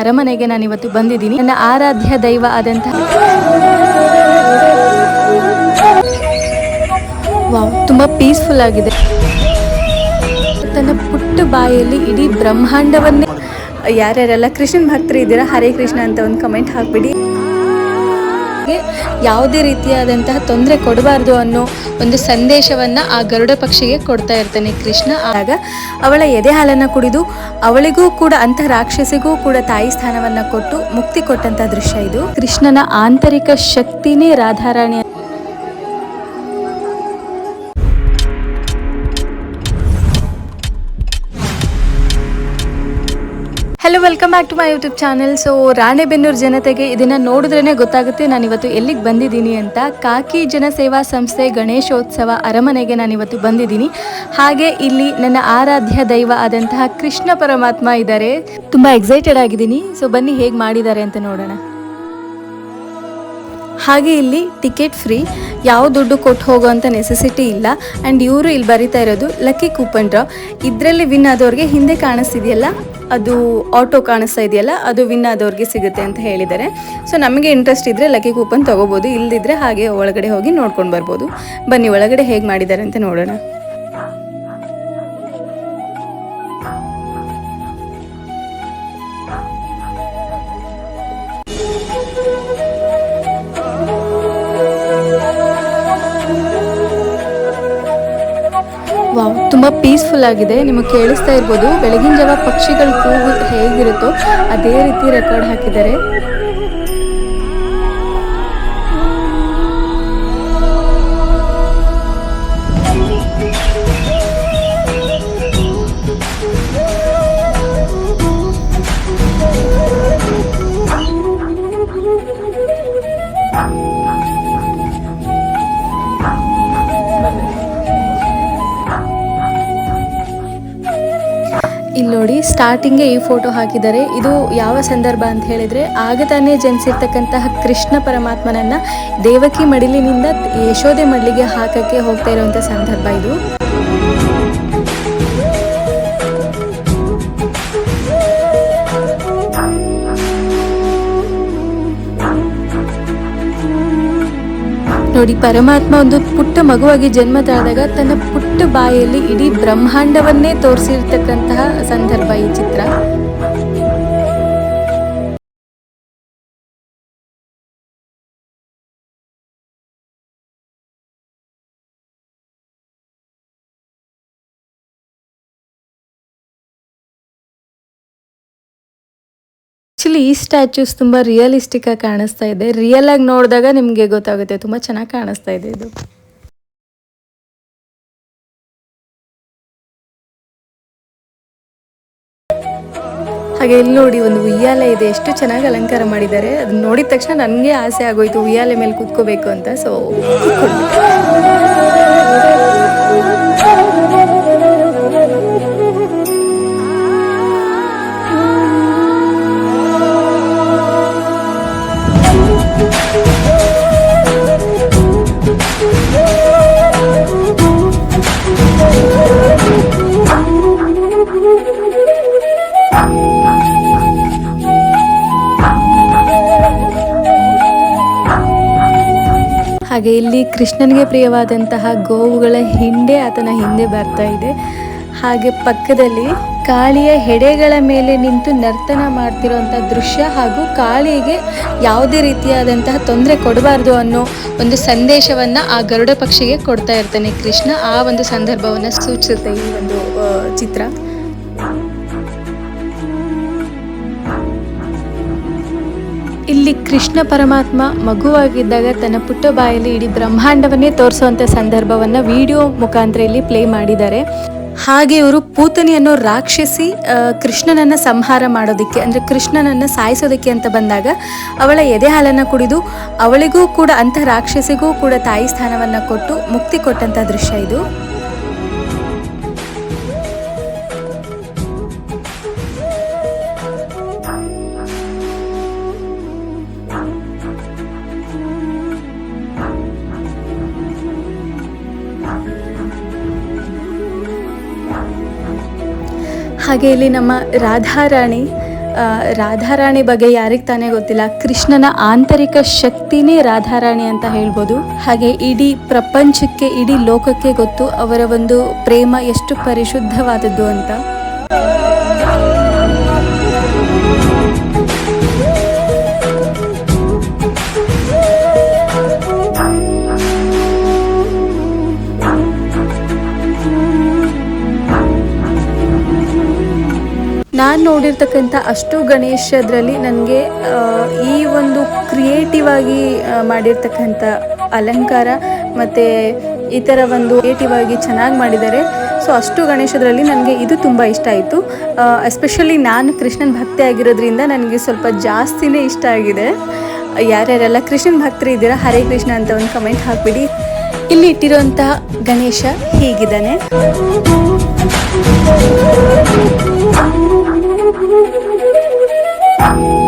ಅರಮನೆಗೆ ನಾನು ಇವತ್ತು ಬಂದಿದ್ದೀನಿ. ನನ್ನ ಆರಾಧ್ಯ ದೈವ ಆದಂತಹ ವಾವ್, ತುಂಬಾ ಪೀಸ್ಫುಲ್ ಆಗಿದೆ. ತನ್ನ ಪುಟ್ಟ ಬಾಯಲ್ಲಿ ಇಡೀ ಬ್ರಹ್ಮಾಂಡವನ್ನೇ ಯಾರ್ಯಾರೆಲ್ಲ ಕೃಷ್ಣನ್ ಭಕ್ತರು ಇದ್ದೀರಾ ಹರೇ ಕೃಷ್ಣ ಅಂತ ಒಂದು ಕಮೆಂಟ್ ಹಾಕ್ಬಿಡಿ. ಹಾಗೆ ಯಾವುದೇ ರೀತಿಯಾದಂತಹ ತೊಂದರೆ ಕೊಡಬಾರ್ದು ಅನ್ನೋ ಒಂದು ಸಂದೇಶವನ್ನ ಆ ಗರುಡ ಪಕ್ಷಿಗೆ ಕೊಡ್ತಾ ಇರ್ತಾನೆ ಕೃಷ್ಣ. ಆಗ ಅವಳ ಎದೆ ಹಾಲನ್ನು ಕುಡಿದು ಅವಳಿಗೂ ಕೂಡ ಅಂತಹ ರಾಕ್ಷಸಿಗೂ ಕೂಡ ತಾಯಿ ಸ್ಥಾನವನ್ನ ಕೊಟ್ಟು ಮುಕ್ತಿ ಕೊಟ್ಟಂತಹ ದೃಶ್ಯ ಇದು. ಕೃಷ್ಣನ ಆಂತರಿಕ ಶಕ್ತಿನೇ Radharani hello welcome back to my YouTube channel so Ranebennur ಜನತೆಗೆ ಇದನ್ನು ನೋಡಿದ್ರೇ ಗೊತ್ತಾಗುತ್ತೆ. ನಾನು ಇವತ್ತು ಎಲ್ಲಿಗೆ ಬಂದಿದ್ದೀನಿ ಅಂತ. ಕಾಕಿ ಜನಸೇವಾ ಸಂಸ್ಥೆ ಗಣೇಶೋತ್ಸವ ಅರಮನೆಗೆ ನಾನು ಇವತ್ತು ಬಂದಿದ್ದೀನಿ. ಹಾಗೆ ಇಲ್ಲಿ ನನ್ನ ಆರಾಧ್ಯ ದೈವ ಆದಂತಹ ಕೃಷ್ಣ ಪರಮಾತ್ಮ ಇದ್ದಾರೆ. ತುಂಬ ಎಕ್ಸೈಟೆಡ್ ಆಗಿದ್ದೀನಿ. ಸೊ ಬನ್ನಿ ಹೇಗೆ ಮಾಡಿದ್ದಾರೆ ಅಂತ ನೋಡೋಣ. ಹಾಗೆ ಇಲ್ಲಿ ಟಿಕೆಟ್ ಫ್ರೀ, ಯಾವ ದುಡ್ಡು ಕೊಟ್ಟು ಹೋಗೋವಂಥ ನೆಸೆಸಿಟಿ ಇಲ್ಲ. ಆ್ಯಂಡ್ ಇವರು ಇಲ್ಲಿ ಬರಿತಾ ಇರೋದು ಲಕ್ಕಿ ಕೂಪನ್ ಡ್ರಾ ಇದರಲ್ಲಿ ವಿನ್ ಆದವ್ರಿಗೆ ಹಿಂದೆ ಕಾಣಿಸ್ತಿದೆಯಲ್ಲ, ಅದು ಆಟೋ ಕಾಣಿಸ್ತಾ ಇದೆಯಲ್ಲ, ಅದು ವಿನ್ ಆದವ್ರಿಗೆ ಸಿಗುತ್ತೆ ಅಂತ ಹೇಳಿದ್ದಾರೆ. ಸೊ ನಮಗೆ ಇಂಟ್ರೆಸ್ಟ್ ಇದ್ದರೆ ಲಕ್ಕಿ ಕೂಪನ್ ತೊಗೋಬೋದು. ಇಲ್ಲದಿದ್ದರೆ ಹಾಗೆ ಒಳಗಡೆ ಹೋಗಿ ನೋಡ್ಕೊಂಡು ಬರ್ಬೋದು. ಬನ್ನಿ, ಒಳಗಡೆ ಹೇಗೆ ಮಾಡಿದ್ದಾರೆ ಅಂತ ನೋಡೋಣ. ವಾವ್, ತುಂಬ ಪೀಸ್ಫುಲ್ ಆಗಿದೆ. ನಿಮಗೆ ಕೇಳಿಸ್ತಾ ಇರ್ಬೋದು, ಬೆಳಗಿನ ಜಾವ ಪಕ್ಷಿಗಳ ಕೂಗು ಹೇಗಿರುತ್ತೋ, ಅದೇ ರೀತಿ ರೆಕಾರ್ಡ್ ಹಾಕಿದ್ದಾರೆ. ಇಲ್ಲಿ ನೋಡಿ ಸ್ಟಾರ್ಟಿಂಗೇ ಈ ಫೋಟೋ ಹಾಕಿದ್ದಾರೆ. ಇದು ಯಾವ ಸಂದರ್ಭ ಅಂತ ಹೇಳಿದ್ರೆ, ಆಗ ತಾನೇ ಜನಿಸಿರ್ತಕ್ಕಂತಹ ಕೃಷ್ಣ ಪರಮಾತ್ಮನನ್ನ ದೇವಕಿ ಮಡಿಲಿನಿಂದ ಯಶೋದೆ ಮಡಿಲಿಗೆ ಹಾಕಕ್ಕೆ ಹೋಗ್ತಾ ಇರುವಂಥ ಸಂದರ್ಭ ಇದು. ನೋಡಿ, ಪರಮಾತ್ಮ ಒಂದು ಪುಟ್ಟ ಮಗುವಾಗಿ ಜನ್ಮ ತಾಳಿದಾಗ ತನ್ನ ಪುಟ್ಟ ಬಾಯಲ್ಲಿ ಇಡೀ ಬ್ರಹ್ಮಾಂಡವನ್ನೇ ತೋರಿಸಿರ್ತಕ್ಕಂತಹ ಸಂದರ್ಭ ಈ ಚಿತ್ರ. ಆಕ್ಚುಲಿ ಈ ಸ್ಟ್ಯಾಚ್ಯೂಸ್ ತುಂಬಾ ರಿಯಲಿಸ್ಟಿಕ್ ಆಗಿ ಕಾಣಿಸ್ತಾ ಇದೆ. ರಿಯಲ್ ಆಗಿ ನೋಡಿದಾಗ ನಿಮಗೆ ಗೊತ್ತಾಗುತ್ತೆ. ತುಂಬಾ ಚೆನ್ನಾಗಿ ಕಾಣಿಸ್ತಾ ಇದೆ ಇದು. ಹಾಗೆ ಇಲ್ಲಿ ನೋಡಿ ಒಂದು ಉಯ್ಯಾಲೆ ಇದೆ. ಎಷ್ಟು ಚೆನ್ನಾಗಿ ಅಲಂಕಾರ ಮಾಡಿದ್ದಾರೆ. ಅದನ್ನ ನೋಡಿದ ತಕ್ಷಣ ನನಗೆ ಆಸೆ ಆಗೋಯ್ತು. ಉಯ್ಯಾಲೆ ಮೇಲೆ ಕೂತ್ಕೋಬೇಕು ಅಂತ. ಸೊ ಹಾಗೆ ಇಲ್ಲಿ ಕೃಷ್ಣನಿಗೆ ಪ್ರಿಯವಾದಂತಹ ಗೋವುಗಳ ಹಿಂಡೆ ಆತನ ಹಿಂದೆ ಬರ್ತಾ ಇದೆ. ಹಾಗೆ ಪಕ್ಕದಲ್ಲಿ ಕಾಳಿಯ ಹೆಡೆಗಳ ಮೇಲೆ ನಿಂತು ನರ್ತನ ಮಾಡ್ತಿರೋಂಥ ದೃಶ್ಯ ಹಾಗೂ ಕಾಳಿಗೆ ಯಾವುದೇ ರೀತಿಯಾದಂತಹ ತೊಂದರೆ ಕೊಡಬಾರ್ದು ಅನ್ನೋ ಒಂದು ಸಂದೇಶವನ್ನ ಆ ಗರುಡ ಪಕ್ಷಿಗೆ ಕೊಡ್ತಾ ಇರ್ತಾನೆ ಕೃಷ್ಣ. ಆ ಒಂದು ಸಂದರ್ಭವನ್ನ ಸೂಚಿಸುತ್ತೆ ಈ ಒಂದು ಚಿತ್ರ. ಇಲ್ಲಿ ಕೃಷ್ಣ ಪರಮಾತ್ಮ ಮಗುವಾಗಿದ್ದಾಗ ತನ್ನ ಪುಟ್ಟ ಬಾಯಲ್ಲಿ ಇಡೀ ಬ್ರಹ್ಮಾಂಡವನ್ನೇ ತೋರಿಸುವಂತ ಸಂದರ್ಭವನ್ನ ವಿಡಿಯೋ ಮುಖಾಂತರ ಇಲ್ಲಿ ಪ್ಲೇ ಮಾಡಿದ್ದಾರೆ. ಹಾಗೆ ಇವರು ಪೂತನಿ ಅನ್ನೋ ರಾಕ್ಷಸಿ ಕೃಷ್ಣನನ್ನ ಸಂಹಾರ ಮಾಡೋದಕ್ಕೆ, ಅಂದ್ರೆ ಕೃಷ್ಣನನ್ನ ಸಾಯಿಸೋದಕ್ಕೆ ಅಂತ ಬಂದಾಗ ಅವಳ ಎದೆ ಹಾಲನ್ನ ಕುಡಿದು ಅವಳಿಗೂ ಕೂಡ ಅಂತ ರಾಕ್ಷಸಿಗೂ ಕೂಡ ತಾಯಿ ಸ್ಥಾನವನ್ನ ಕೊಟ್ಟು ಮುಕ್ತಿ ಕೊಟ್ಟಂತ ದೃಶ್ಯ ಇದು. ಹಾಗೆ ಇಲ್ಲಿ ನಮ್ಮ ರಾಧಾರಾಣಿ ರಾಧಾರಾಣಿ ಬಗ್ಗೆ ಯಾರಿಗೆ ತಾನೇ ಗೊತ್ತಿಲ್ಲ, ಕೃಷ್ಣನ ಆಂತರಿಕ ಶಕ್ತಿನೇ ರಾಧಾರಾಣಿ ಅಂತ ಹೇಳ್ಬೋದು. ಹಾಗೆ ಇಡೀ ಪ್ರಪಂಚಕ್ಕೆ, ಇಡೀ ಲೋಕಕ್ಕೆ ಗೊತ್ತು ಅವರ ಒಂದು ಪ್ರೇಮ ಎಷ್ಟು ಪರಿಶುದ್ಧವಾದದ್ದು ಅಂತ. ನಾನು ನೋಡಿರ್ತಕ್ಕಂಥ ಅಷ್ಟು ಗಣೇಶದ್ರಲ್ಲಿ ನನಗೆ ಈ ಒಂದು ಕ್ರಿಯೇಟಿವ್ ಆಗಿ ಮಾಡಿರ್ತಕ್ಕಂಥ ಅಲಂಕಾರ ಮತ್ತು ಈ ಥರ ಒಂದು ಕ್ರಿಯೇಟಿವ್ ಆಗಿ ಚೆನ್ನಾಗಿ ಮಾಡಿದ್ದಾರೆ. ಸೊ ಅಷ್ಟು ಗಣೇಶದ್ರಲ್ಲಿ ನನಗೆ ಇದು ತುಂಬ ಇಷ್ಟ ಆಯಿತು. ಎಸ್ಪೆಷಲಿ ನಾನು ಕೃಷ್ಣನ ಭಕ್ತಿ ಆಗಿರೋದ್ರಿಂದ ನನಗೆ ಸ್ವಲ್ಪ ಜಾಸ್ತಿನೇ ಇಷ್ಟ ಆಗಿದೆ. ಯಾರ್ಯಾರೆಲ್ಲ ಕೃಷ್ಣನ ಭಕ್ತರು ಇದ್ದೀರಾ, ಹರೇ ಕೃಷ್ಣ ಅಂತ ಒಂದು ಕಮೆಂಟ್ ಹಾಕ್ಬಿಡಿ. ಇಲ್ಲಿ ಇಟ್ಟಿರುವಂಥ ಗಣೇಶ ಹೀಗಿದ್ದಾನೆ. Bye.